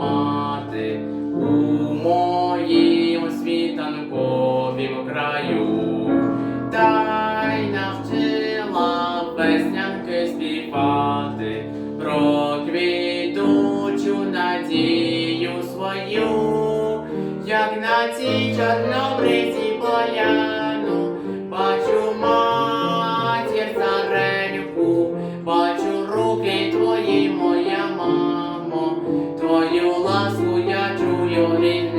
мати у моїм світанковім краю, та й навчила песнянки співати надію свою, як на цій чорнобриці поляну, бачу матір цареньку, чую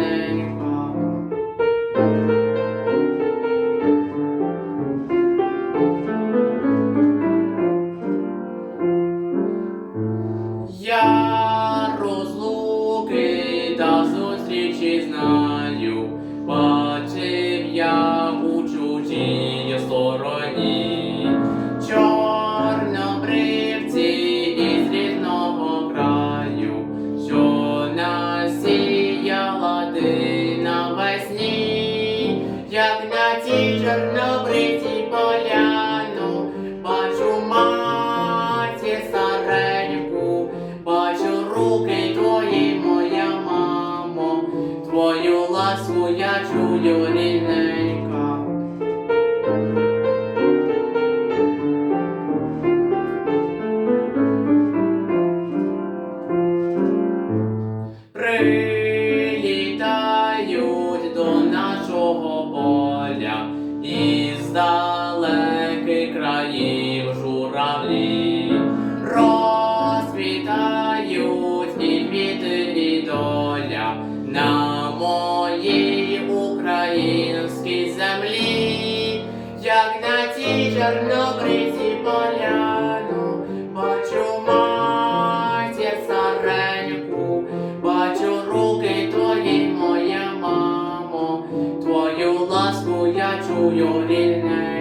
чорнобриці поляну, бачу матір стареньку, бачу руки твої, моя мамо, твою ласку я чую. Прилітають на моїй українській землі, як на цій чорнобриці поляну, бачу матір стареньку, бачу руки твої, моя мамо, твою ласку я чую рідненько.